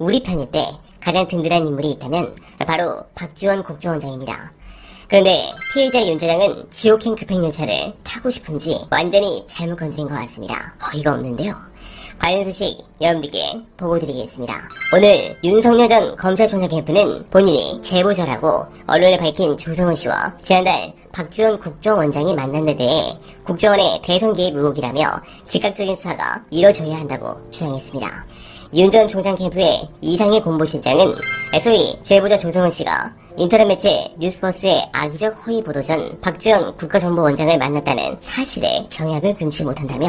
우리 편일 때 가장 든든한 인물이 있다면 바로 박지원 국정원장입니다. 그런데 피해자 윤 차장은 지옥행 급행열차를 타고 싶은지 완전히 잘못 건드린 것 같습니다. 어이가 없는데요. 관련 소식 여러분들께 보고드리겠습니다. 오늘 윤석열 전 검찰총장 캠프는 본인이 제보자라고 언론에 밝힌 조성은 씨와 지난달 박지원 국정원장이 만난 데 대해 국정원의 대선 개입 의혹이라며 즉각적인 수사가 이뤄져야 한다고 주장했습니다. 윤 전 총장 캠프의 이상의 공보실장은 소위 제보자 조성은 씨가 인터넷 매체 뉴스버스의 악의적 허위 보도 전 박지원 국가정보원장을 만났다는 사실에 경약을 금치 못한다며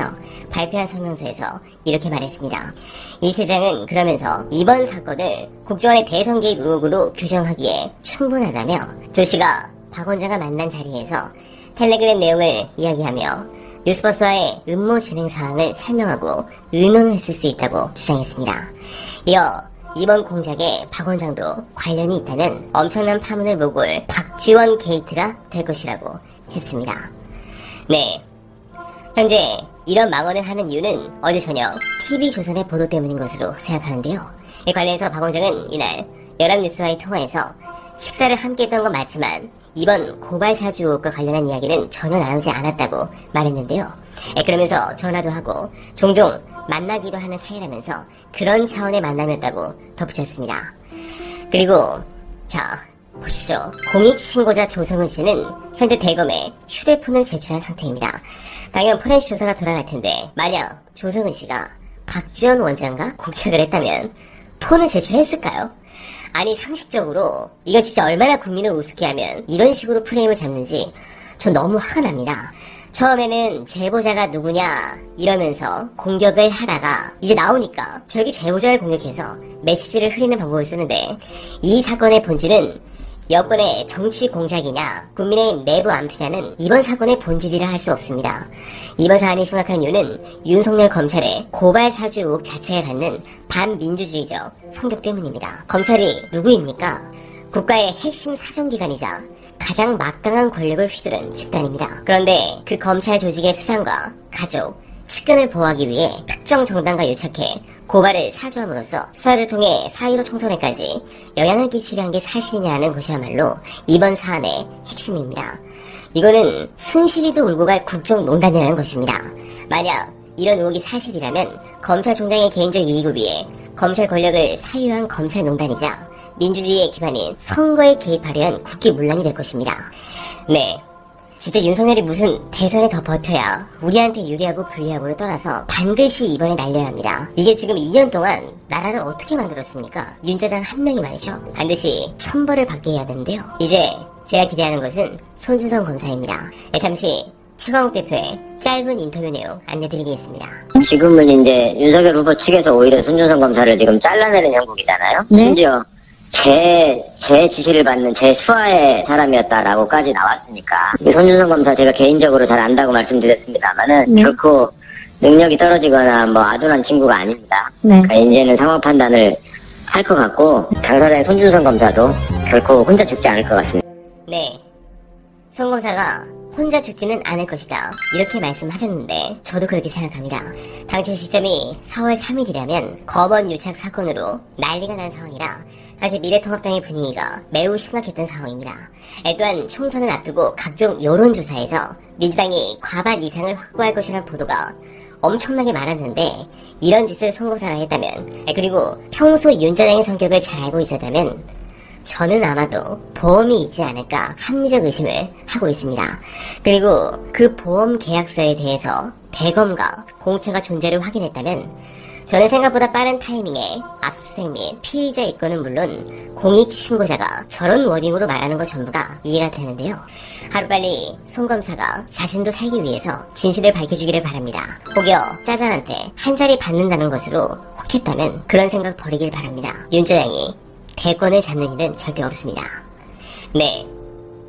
발표한 성명서에서 이렇게 말했습니다. 이 실장은 그러면서 이번 사건을 국정원의 대선 개입 의혹으로 규정하기에 충분하다며 조 씨가 박 원장과 만난 자리에서 텔레그램 내용을 이야기하며 뉴스버스와의 음모 진행 사항을 설명하고 의논을 했을 수 있다고 주장했습니다. 이어 이번 공작에 박 원장도 관련이 있다면 엄청난 파문을 목을 박지원 게이트가 될 것이라고 했습니다. 네. 현재 이런 망언을 하는 이유는 어제 저녁 TV조선의 보도 때문인 것으로 생각하는데요. 이 관련해서 박 원장은 이날 연합뉴스와의 통화에서 식사를 함께 했던 건 맞지만 이번 고발 사주 의혹과 관련한 이야기는 전혀 나누지 않았다고 말했는데요. 예, 그러면서 전화도 하고 종종 만나기도 하는 사이라면서 그런 차원의 만남이었다고 덧붙였습니다. 그리고 자 보시죠. 공익신고자 조성은 씨는 현재 대검에 휴대폰을 제출한 상태입니다. 당연 포렌식 조사가 돌아갈 텐데 만약 조성은 씨가 박지원 원장과 공작을 했다면 폰을 제출했을까요? 아니 상식적으로 이거 진짜 얼마나 국민을 우습게 하면 이런 식으로 프레임을 잡는지 전 너무 화가 납니다. 처음에는 제보자가 누구냐 이러면서 공격을 하다가 이제 나오니까 저렇게 제보자를 공격해서 메시지를 흐리는 방법을 쓰는데 이 사건의 본질은 여권의 정치 공작이냐 국민의 내부 암투냐는 이번 사건의 본질이라 할 수 없습니다. 이번 사안이 심각한 이유는 윤석열 검찰의 고발 사주 의혹 자체가 갖는 반민주주의적 성격 때문입니다. 검찰이 누구입니까? 국가의 핵심 사정기관이자 가장 막강한 권력을 휘두른 집단입니다. 그런데 그 검찰 조직의 수장과 가족, 측근을 보호하기 위해 특정 정당과 유착해 고발을 사주함으로써 수사를 통해 4.15 총선에까지 영향을 끼치려 한 게 사실이냐는 것이야말로 이번 사안의 핵심입니다. 이거는 순실이도 울고 갈 국정농단이라는 것입니다. 만약 이런 의혹이 사실이라면 검찰총장의 개인적 이익을 위해 검찰 권력을 사유한 검찰농단이자 민주주의의 기반인 선거에 개입하려 한 국기문란이 될 것입니다. 네. 진짜 윤석열이 무슨 대선에 더 버텨야 우리한테 유리하고 불리하고를 떠나서 반드시 이번에 날려야 합니다. 이게 지금 2년 동안 나라를 어떻게 만들었습니까? 윤짜장 한 명이 말이죠. 반드시 천벌을 받게 해야 되는데요. 이제 제가 기대하는 것은 손준성 검사입니다. 네, 잠시 최광욱 대표의 짧은 인터뷰 내용 안내드리겠습니다. 지금은 이제 윤석열 후보 측에서 오히려 손준성 검사를 지금 잘라내는 형국이잖아요. 네. 심지어 제, 제 지시를 받는 제 수하의 사람이었다라고까지 나왔으니까 이 손준성 검사 제가 개인적으로 잘 안다고 말씀드렸습니다만은 네. 결코 능력이 떨어지거나 뭐 아둔한 친구가 아닙니다. 네. 그러니까 이제는 상황 판단을 할 것 같고 당사자의 손준성 검사도 결코 혼자 죽지 않을 것 같습니다. 네. 송 검사가 혼자 죽지는 않을 것이다. 이렇게 말씀하셨는데 저도 그렇게 생각합니다. 당시 시점이 4월 3일이라면 검언 유착 사건으로 난리가 난 상황이라 사실 미래통합당의 분위기가 매우 심각했던 상황입니다. 에, 또한 총선을 앞두고 각종 여론조사에서 민주당이 과반 이상을 확보할 것이라는 보도가 엄청나게 많았는데 이런 짓을 송 검사가 했다면 에, 그리고 평소 윤 짜장의 성격을 잘 알고 있었다면 저는 아마도 보험이 있지 않을까 합리적 의심을 하고 있습니다. 그리고 그 보험 계약서에 대해서 대검과 공처가 존재를 확인했다면 저는 생각보다 빠른 타이밍에 압수수색 및 피의자 입건은 물론 공익신고자가 저런 워딩으로 말하는 것 전부가 이해가 되는데요. 하루빨리 송 검사가 자신도 살기 위해서 진실을 밝혀주기를 바랍니다. 혹여 짜장한테 한 자리 받는다는 것으로 혹했다면 그런 생각 버리길 바랍니다. 윤 짜장이 대권을 잡는 일은 절대 없습니다. 네.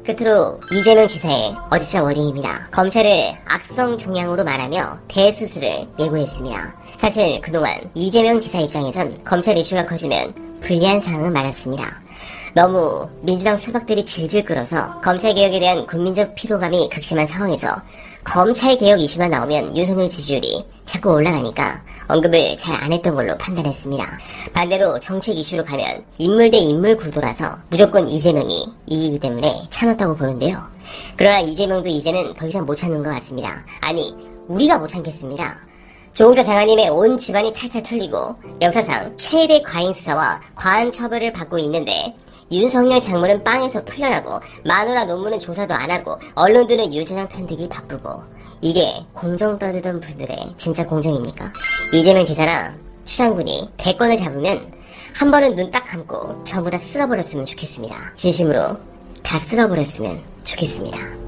끝으로 이재명 지사의 어집사 워딩입니다. 검찰을 악성 종양으로 말하며 대수술을 예고했습니다. 사실 그동안 이재명 지사 입장에선 검찰 이슈가 커지면 불리한 상황은 많았습니다. 너무 민주당 수박들이 질질 끌어서 검찰개혁에 대한 국민적 피로감이 극심한 상황에서 검찰개혁 이슈만 나오면 윤석열 지지율이 자꾸 올라가니까 언급을 잘 안 했던 걸로 판단했습니다. 반대로 정책 이슈로 가면 인물 대 인물 구도라서 무조건 이재명이 이기기 때문에 참았다고 보는데요. 그러나 이재명도 이제는 더 이상 못 참는 것 같습니다. 아니, 우리가 못 참겠습니다. 조홍자 장관님의 온 집안이 탈탈 털리고 역사상 최대 과잉 수사와 과한 처벌을 받고 있는데 윤석열 장모는 빵에서 풀려나고 마누라 논문은 조사도 안 하고 언론들은 유재상 편들기 바쁘고 이게 공정 떠들던 분들의 진짜 공정입니까? 이재명 지사랑 추장군이 대권을 잡으면 한 번은 눈 딱 감고 전부 다 쓸어버렸으면 좋겠습니다. 진심으로 다 쓸어버렸으면 좋겠습니다.